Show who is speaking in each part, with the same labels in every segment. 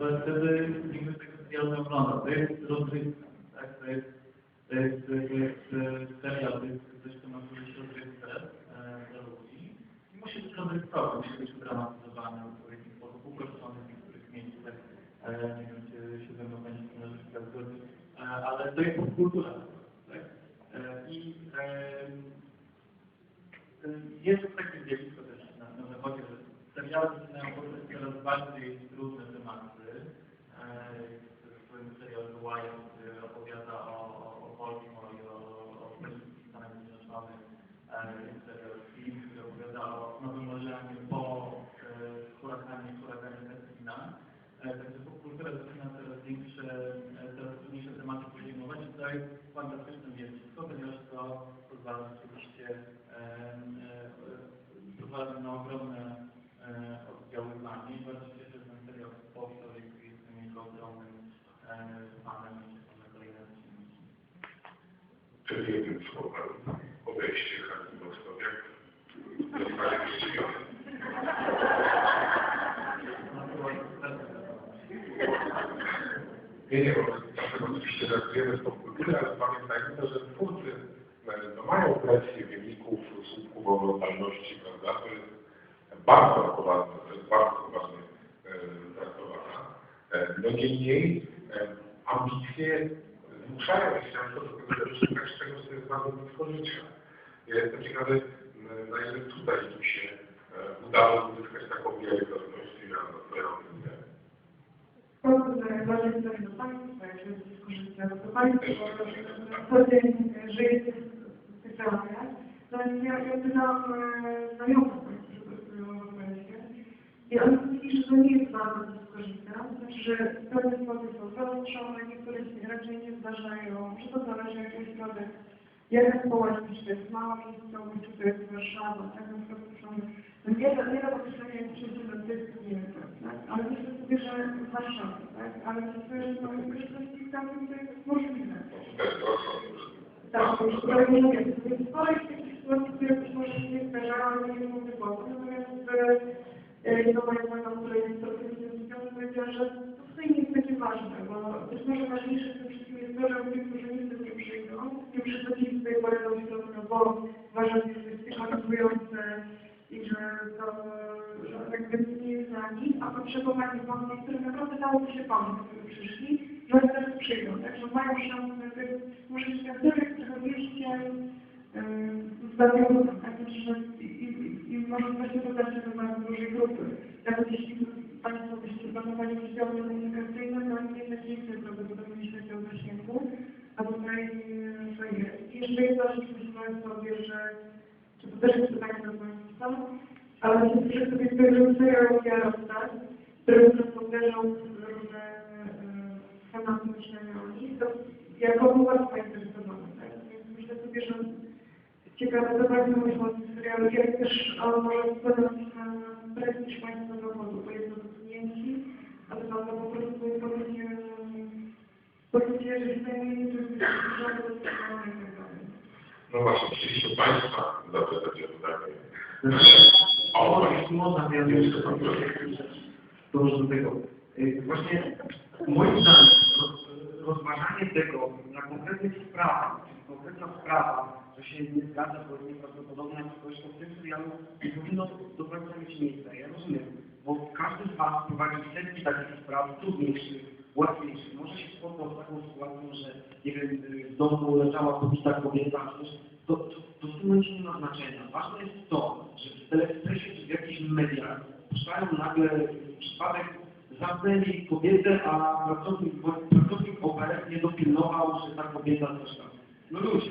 Speaker 1: to wtedy nikt tego serialu nie oglądał. To jest rozrywka, tak? To jest, to jest, to jest e, serial, to jest coś, co ma służyć rozrywce e, dla ludzi. I musi być rozrywkowy, musi być udramatyzowany w odpowiedni sposób, uproszczony w niektórych miejscach. E, nie wiem, czy się ze mną będzie to zgodzić, e, ale to jest kultura, tak? E, I e, jest takie zjawisko też na, na zachodzie, że seriale zaczynają poruszać coraz bardziej trudne tematy. Który opowiada o, o, o o, o policji Stanach Zjednoczonych. Który opowiada o Nowym Orleanie po e, hurakanie, huraganie Katrina. E, Także popkultura zaczyna coraz większe, e, coraz trudniejsze tematy podejmować i to jest fantastyczne zjawisko, ponieważ to pozwala rzeczywiście pozwala na ogromne e, oddziaływanie i bardzo się cieszę, że ten serial powstał i jestem jego ogromnym e, fanem i czekam na kolejne odcinki.
Speaker 2: Przed jednym słowem obejście Hanki Mostowiak zostanie
Speaker 1: bardzo
Speaker 2: Nie, nie, bo czasem oczywiście reagujemy z popkultury, ale pamiętajmy że twórcy e, no, mają presję wyników, słupków oglądalności, prawda? To jest bardzo poważne, to jest bardzo poważnie traktowana. E, no niemniej e, ambicje zmuszają się często do tego, żeby szukać czegoś, co jest bardzo blisko życia. Ja jestem ciekawy, na ile tutaj tu się e, udało uzyskać taką wiarygodność, i wiem.
Speaker 3: Bardzo zależy do Państwa, jak się skorzystać do Państwa, bo żyjecie w. Zanim ja, pytałam e, znajomych, którzy pracują w Państwie i oni mówili, że to nie jest bardzo znaczy, że pewne sprawy są zaostrzone, niektóre się raczej nie zdarzają, że to zależy jakiej sprawy, jaka społeczność to jest mała miejscowość, czy to jest Warszawa, tak na przykład są no nie nie da określenia, jak przyjdzie do tych nie tak? Ale myślę sobie, że w Warszawie, tak? Ale myślę, że to jest kwestii tam, to jest możliwe.
Speaker 2: To jest rozsądne.
Speaker 3: Tak, to już trochę nie wiem. Więc sporo jest takich sytuacji, które być może się nie zdarzały, nie mówię głosu. Natomiast e, jedno moja znajoma, która jest trochę związana, powiedziała, że to w sumie nie jest takie ważne, bo być może ważniejsze w tym wszystkim jest to, że ludzie, którzy nigdy nie przyjdą, nie przychodzili tutaj parę lat temu, bo uważam, że to jest stygmatyzujące i że to że jakby nie jest na nic, a potrzebowani wątki, które naprawdę dałoby się pomóc, gdyby przyszli i oni teraz przyjdą, także mają szansę, to jest, może się tak dalej, trochę wyjście z zawodu, tak, znaczy, że i, i, i może właśnie dotarcie do bardzo dużej grupy. Nawet jeśli Państwo byście planowali oddziały komunikacyjne, to nie jest więcej prawdopodobnie myśleć o zasięgu, a tutaj to jest. Jeszcze jedna rzecz, myślę sobie, że czy to też jest pytanie do Państwa, ale myślę sobie, że serial Jarosław, który rozpowiadał różne e, tematy myślenia o nich, to jako był bardzo zainteresowany, tak? Więc myślę sobie, że ciekawe zobaczyć myślę o tym serialu, jak też on może wpłynąć na prestiż Państwa zawodu, bo jest to klienci, a to po prostu poczucie, poczucie, że zajmuje się żadne dostosowanie i tak dalej.
Speaker 2: No właśnie, chcieliśmy Państwa zapytać o pytanie.
Speaker 1: O, jeśli można, to ja
Speaker 2: Jeszcze pan.
Speaker 1: Dobrze do tego. Y, Właśnie moim zdaniem roz- rozważanie tego na konkretnych sprawach, czyli konkretna sprawa, że się nie zgadza, bo jest nieprawdopodobna, to zresztą w tym serialu nie powinno do końca mieć miejsca. Ja rozumiem, bo każdy z Was prowadzi setki takich spraw trudniejszych, łatwiejszych. Może się spotkał z taką sytuacją, że nie wiem, w domu leżała pobita kobieta, coś. To, to, to w tym momencie nie ma znaczenia. Ważne jest to, że w telepresie czy w jakichś mediach puszczają nagle przypadek zamknęli kobietę, a pracownik, pracownik OBR nie dopilnował, że ta kobieta coś tam. No ludzie,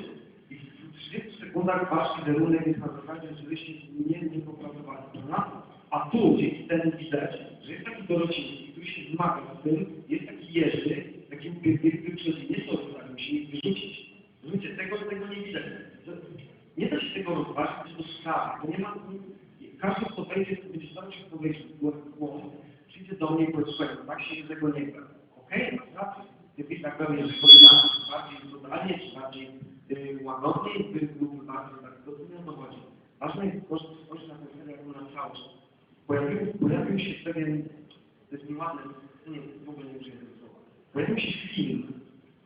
Speaker 1: i w 30 sekundach wasz wizerunek jest na zasadzie, że wyście nie, nie popracowali? A tu dzięki temu widać, że jest taki Dorociński, który się zmaga z tym, jest taki Jerzy, taki upierdliwy przychodzi, nie sorry, tak, musi wyrzucić. Rozumiecie, tego, tego nie widać. Nie da się tego rozważyć, to jest to nie ma, każdy, kto wejdzie, kto będzie starał się powiedzieć głos, przyjdzie do mnie i powie, no tak się tego nie da. Okej, masz rację. Ty byś tak pewnie, że powinna bardziej brutalnie, czy bardziej y, łagodniej, byłby bardziej tak, to nie o to chodzi. Ważne jest spojrzeć na serial jako na całość. Pojawił, pojawił się pewien to jest nieładne, nie, w ogóle nie użyję słowa. Pojawił się film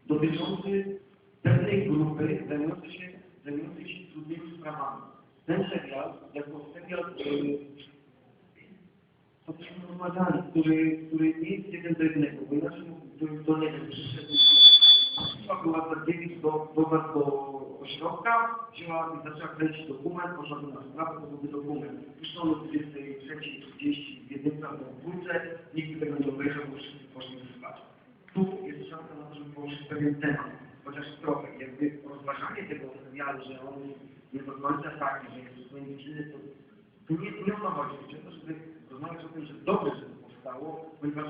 Speaker 1: dotyczący pewnej grupy zajmującej się, zajmującej się trudnymi sprawami. Ten serial, jako serial, yy, to też rozmawiali, który, który nie jest jeden do jednego, bo inaczej to, nie wiem, przyszedł Przyszła była Zarkiewicz do, do was do ośrodka, wzięła i zaczęła kręcić dokument, poszła na sprawę, to byłby dokument. Puszczono o 23.30 w jedynce albo w dwójce, nikt tego nie obejrzał, bo wszyscy poszli spać. Tu jest szansa na to, żeby poruszyć pewien temat, chociaż trochę, jakby rozważanie tego serialu, że on nie do końca taki, że jest zupełnie inny, to tu nie, nie o to chodzi. Chodzi o to, żeby rozmawiać o tym, że dobrze, że to powstało, ponieważ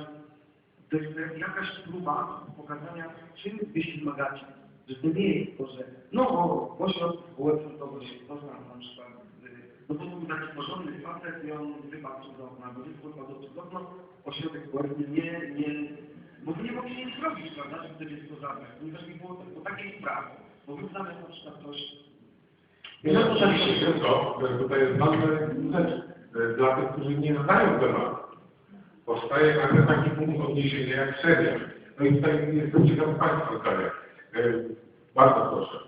Speaker 1: to jest jakaś próba pokazania, czym wy się zmagacie. Że to nie jest to, że no, o, w ośrodku społecznym to się to znam na przykład. y, No to był taki porządny facet i on wypadł przez okno, albo nie wypadł przez ośrodek społeczny nie, nie, bo wy nie mogliście nic zrobić, prawda, żeby to dziecko zabrać, ponieważ nie było to takiej sprawy. Bo wy zamiast na przykład ktoś
Speaker 2: Ja oczywiście to, że tutaj jest ważna rzecz dla tych, którzy nie znają tematu. Powstaje nagle taki punkt odniesienia jak serial. No i tutaj jestem ciekaw Państwa zdania. E, Bardzo proszę.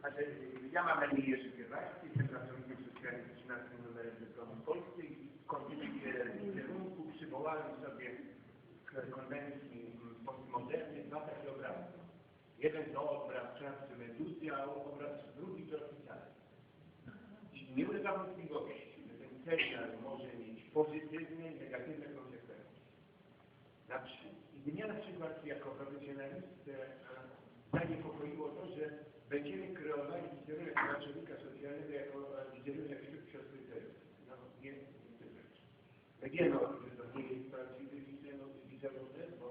Speaker 4: Znaczy, ja mam na imię Jerzy Kierwajski, jestem pracownikiem socjalnym 13 numerem dyplomu Polskiej i kontekście kierunku przywołałem sobie konwencji mm, postmoderny dwa takie obrazy. Jeden to obraz klasy Meduzy, a obraz drugi to oficjalny. I Nie ulega wątpliwości, że ten serial może mieć pozytywne i negatywne konsekwencje. Na przy- I mnie na przykład e, zaniepokoiło to, że będziemy kreowali wizerunek naczelnika socjalnego jako e, wizerunek siostry Teresy. No nie, nie tyle. My wiemy o tym, że to nie jest prawdziwy wizerunek, wizerunek, bo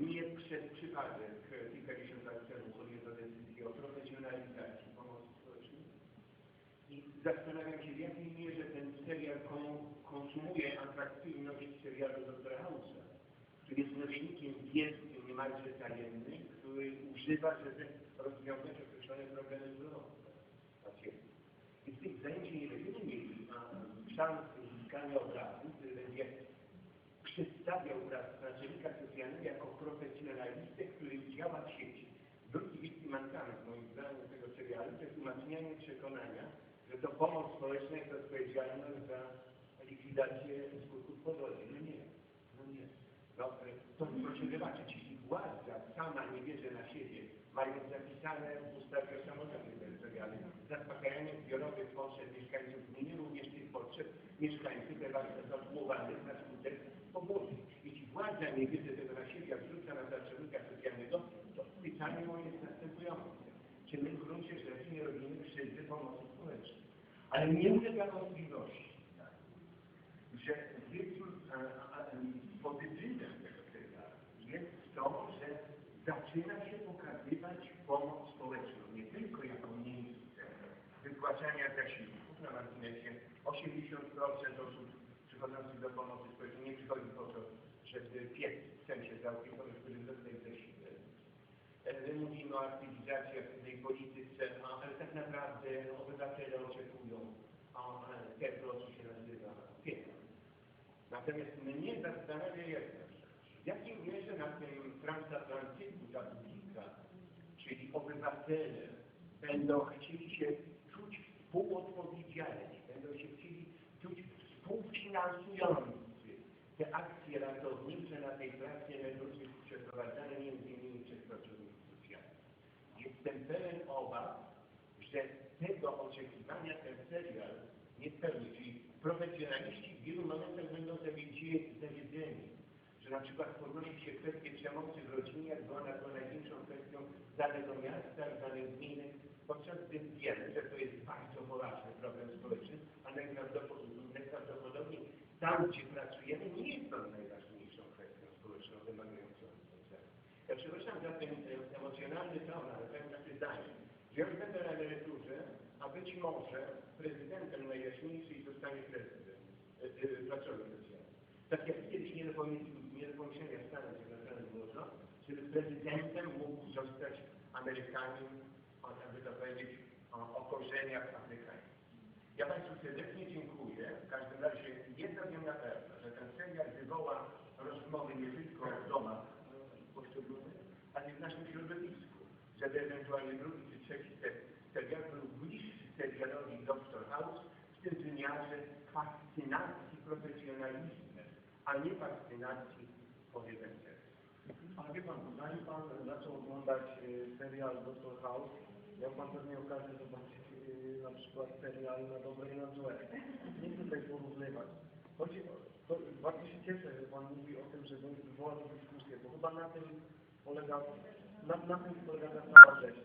Speaker 4: nie przez przypadek e, kilkadziesiąt lat temu podjęto decyzję o profesjonalizacji pomocy społecznej. I zastanawiam się, w jakiej mierze ten serial kon- konsumuje atrakcyjność serialu doktora Hausa, który jest nośnikiem wiedzy niemalże tajemnej, który używa, żeby rozwiązać określone problemy zdrowotne pacjentów. I w tych zajęciach nie będziemy mieli a, szans uzyskania obrazu, który będzie przedstawiał obraz naczelnika socjalnego jako profesjonalistę, który działa w sieci. Drugi wielki mankament moim zdaniem tego serialu to jest umacnianie przekonania, że to pomoc społeczna jest odpowiedzialna za likwidację skutków powodzi. No nie, no nie. No, to proszę wybaczyć, władza sama nie bierze na siebie, mając zapisane w ustawie o samorządzie terytorialnym, zaspokajanie zbiorowych potrzeb mieszkańców gminy, również tych potrzeb mieszkańców ewakuowanych na skutek powodzi. Jeśli władza nie bierze tego na siebie, a wrzuca na naczelnika socjalnego, to pytanie moje jest następujące. Czy my w gruncie rzeczy nie robimy krzywdy pomocy społecznej? Ale nie ulega wątpliwości, tak, że wielkim e, a, a, pozytywem tego serialu jest to, że zaczyna się pokazywać pomoc społeczną, nie tylko jako miejsce wypłacania zasiłków na marginesie. 80% osób przychodzących do pomocy społecznej nie przychodzi po to, żeby piec w sensie zaopiekować, który dostać zasiłek. E, Mówimy o aktywizacji aktywnej polityce, ale tak naprawdę obywatele oczekują e, tego, co się nazywa pieniądz. Natomiast mnie zastanawia jedna. W jakiej mierze na tym transatlantyku ta publika, czyli obywatele, będą chcieli się współodpowiedzialni, będą się chcieli czuć współfinansujący te akcje ratownicze na tej pracy emerytury przeprowadzane między innymi przez pracowników socjalnych. Jestem pełen obaw, że tego oczekiwania ten serial nie spełni. Czyli profesjonaliści w wielu momentach będą zawiedzie- zawiedzeni, że na przykład podnosi się kwestię przemocy w rodzinie, jak była ona największą kwestią danego miasta i danej gminy, podczas gdy wiemy, że to jest bardzo poważny problem społeczny, a najprawdopodobniej, tam, gdzie pracujemy, nie jest to najważniejszą kwestią społeczną wymagającą rozwiązania. Ja przepraszam za ten e, emocjonalny ton, ale powiem takie zdanie. Ja już będę na emeryturze, a być może prezydentem najjaśniejszej zostanie prezydent, e, pracownik. Tak jak kiedyś nie do pomyślenia nie do pomyślenia w Stanach Zjednoczonych było to, żeby prezydentem mógł zostać Amerykanin, jakby to powiedzieć, o, o korzeniach afrykańskich. Ja Państwu serdecznie dziękuję. W każdym razie jedno wiem na pewno, że ten serial wywoła rozmowy nie tylko w domach poszczególnych, ale i w naszym środowisku. Żeby ewentualnie drugi czy trzeci se- serial był bliższy serialowi Doctor House w tym wymiarze fascynacji profesjonalizmem, a nie fascynacji powiedzeń serca.
Speaker 1: A wie pan, zanim pan zaczął oglądać y, serial Doctor House, miał pan pewnie okazję zobaczyć y, na przykład serial na dobre i na złe. Nie chcę tutaj porównywać. Chodzi to bardzo się cieszę, że pan mówi o tym, że wywoła to dyskusję, bo chyba na tym polega, na, na tym polega ta cała rzecz.